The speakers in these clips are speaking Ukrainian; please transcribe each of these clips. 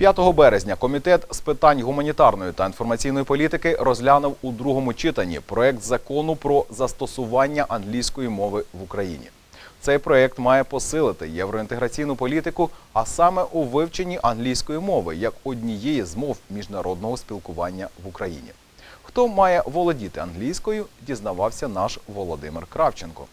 5 березня комітет з питань гуманітарної та інформаційної політики розглянув у другому читанні проект закону про застосування англійської мови в Україні. Цей проект має посилити євроінтеграційну політику, а саме у вивченні англійської мови як однієї з мов міжнародного спілкування в Україні. Хто має володіти англійською, дізнавався наш Володимир Кравченко.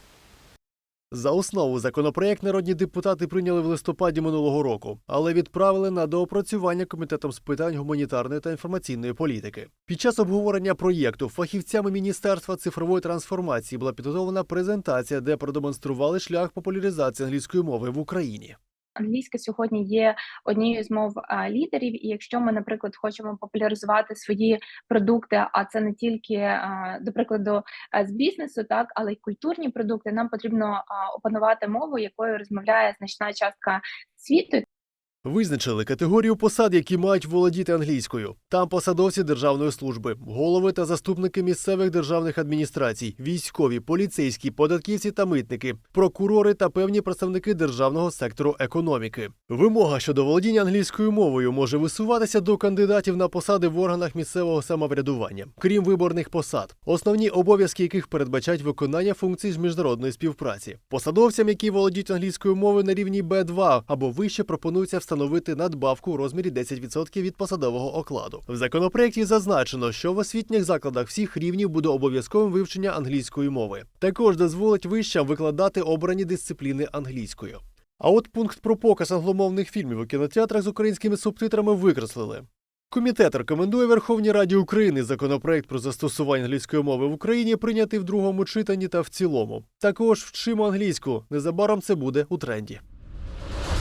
За основу законопроект народні депутати прийняли в листопаді минулого року, але відправили на доопрацювання комітетом з питань гуманітарної та інформаційної політики. Під час обговорення проєкту фахівцями Міністерства цифрової трансформації була підготовлена презентація, де продемонстрували шлях популяризації англійської мови в Україні. Англійська сьогодні є однією з мов лідерів, і якщо ми, наприклад, хочемо популяризувати свої продукти, а це не тільки до прикладу з бізнесу, так але й культурні продукти, нам потрібно опанувати мову, якою розмовляє значна частка світу. Визначили категорію посад, які мають володіти англійською. Там посадовці державної служби, голови та заступники місцевих державних адміністрацій, військові, поліцейські, податківці та митники, прокурори та певні представники державного сектору економіки. Вимога щодо володіння англійською мовою може висуватися до кандидатів на посади в органах місцевого самоврядування, крім виборних посад, основні обов'язки яких передбачають виконання функцій з міжнародної співпраці. Посадовцям, які володіють англійською мовою на рівні Б2 або вище, пропонується встановити надбавку у розмірі 10% від посадового окладу. В законопроекті зазначено, що в освітніх закладах всіх рівнів буде обов'язковим вивчення англійської мови. Також дозволить вищам викладати обрані дисципліни англійською. А от пункт про показ англомовних фільмів у кінотеатрах з українськими субтитрами викреслили. Комітет рекомендує Верховній Раді України законопроект про застосування англійської мови в Україні прийняти в другому читанні та в цілому. Також вчимо англійську. Незабаром це буде у тренді.